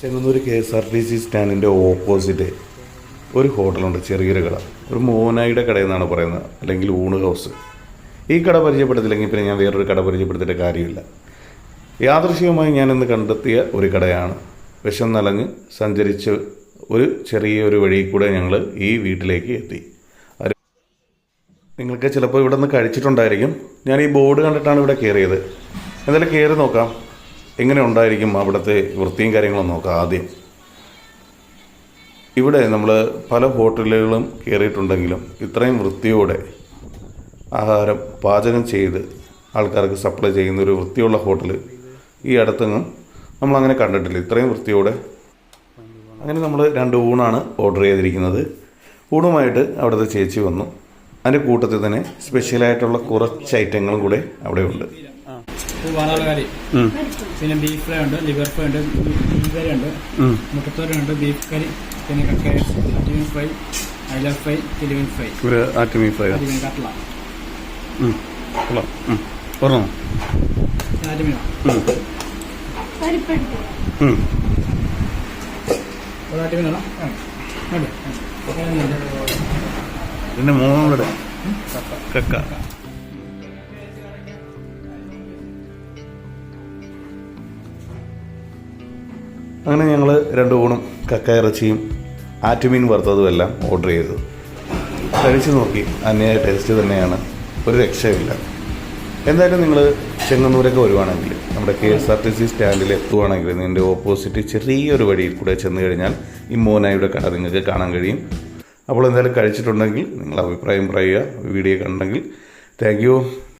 Chengannur K S R T C സ്റ്റാൻഡിന്റെ opposite ഒരു ഹോട്ടലുണ്ട് ചെറിയൊരു കട. ഒരു മോനായിയുടെ കടയെന്നാണ് പറയുന്നത് അല്ലെങ്കിൽ ഊണ് ഹൗസ്. ഈ കട പരിചയപ്പെടുത്തില്ലെങ്കിൽ പിന്നെ ഞാൻ വേറൊരു കട പരിചയപ്പെടുത്തിയിട്ട് കാര്യമില്ല. യാദൃശികമായി ഞാനിന്ന് കണ്ടെത്തിയ ഒരു കടയാണ്. വിഷം നലഞ്ഞ് സഞ്ചരിച്ച് ഒരു ചെറിയ ഒരു വഴി കൂടെ ഞങ്ങൾ ഈ വീട്ടിലേക്ക് എത്തി. നിങ്ങൾക്ക് ചിലപ്പോൾ ഇവിടെ നിന്ന് കഴിച്ചിട്ടുണ്ടായിരിക്കും. ഞാൻ ഈ ബോർഡ് കണ്ടിട്ടാണ് ഇവിടെ കയറിയത്. എന്തായാലും കയറി നോക്കാം. എങ്ങനെ ഉണ്ടായിരിക്കും അവിടുത്തെ വൃത്തിയും കാര്യങ്ങളും നോക്കാം ആദ്യം. ഇവിടെ നമ്മൾ പല ഹോട്ടലുകളും കയറിയിട്ടുണ്ടെങ്കിലും ഇത്രയും വൃത്തിയോടെ ആഹാരം പാചകം ചെയ്ത് ആൾക്കാർക്ക് സപ്ലൈ ചെയ്യുന്ന ഒരു വൃത്തിയുള്ള ഹോട്ടൽ ഈ അടുത്തെങ്ങും നമ്മളങ്ങനെ കണ്ടിട്ടില്ല. ഇത്രയും വൃത്തിയോടെ അങ്ങനെ നമ്മൾ രണ്ട് ഊണാണ് ഓർഡർ ചെയ്തിരിക്കുന്നത്. ഊണുമായിട്ട് അവിടുത്തെ ചേച്ചി വന്നു. അതിന്റെ കൂട്ടത്തിൽ തന്നെ സ്പെഷ്യലായിട്ടുള്ള കുറച്ച് ഐറ്റങ്ങളും കൂടെ അവിടെ ഉണ്ട് പിന്നെ ബീഫ് ഫ്രൈ ഉണ്ട് ലിവർ ഫ്രൈ ഉണ്ട് ബീഫ് കറി ഉണ്ട് മുട്ടത്തോരൻ ഉണ്ട് ബീഫ് കറി പിന്നെ കക്ക അടിമീൻ ഫ്രൈ ഐല ഫ്രൈ തിരുവൻ ഫ്രൈ ഒരു ഫ്രൈ കൊള്ളാം. പറഞ്ഞോ പിന്നെ മൂന്നുകൂടെ കക്ക. അങ്ങനെ ഞങ്ങൾ രണ്ട് ഊണും കക്ക ഇറച്ചിയും ആറ്റുമീൻ വറുത്തതും എല്ലാം ഓർഡർ ചെയ്തു. കഴിച്ചു നോക്കി. അന്യായ ടേസ്റ്റ് തന്നെയാണ്. ഒരു രക്ഷയില്ല എന്തായാലും നിങ്ങൾ ചെങ്ങന്നൂരൊക്കെ വരുവാണെങ്കിൽ നമ്മുടെ K S R T C സ്റ്റാൻഡിൽ എത്തുവാണെങ്കിൽ നിന്റെ ഓപ്പോസിറ്റ് ചെറിയൊരു വഴിയിൽ കൂടെ ചെന്ന് കഴിഞ്ഞാൽ ഈ മോനായുടെ കട നിങ്ങൾക്ക് കാണാൻ കഴിയും. അപ്പോൾ എന്തായാലും കഴിച്ചിട്ടുണ്ടെങ്കിൽ നിങ്ങൾ അഭിപ്രായം പറയുക വീഡിയോ കണ്ടെങ്കിൽ. Thank you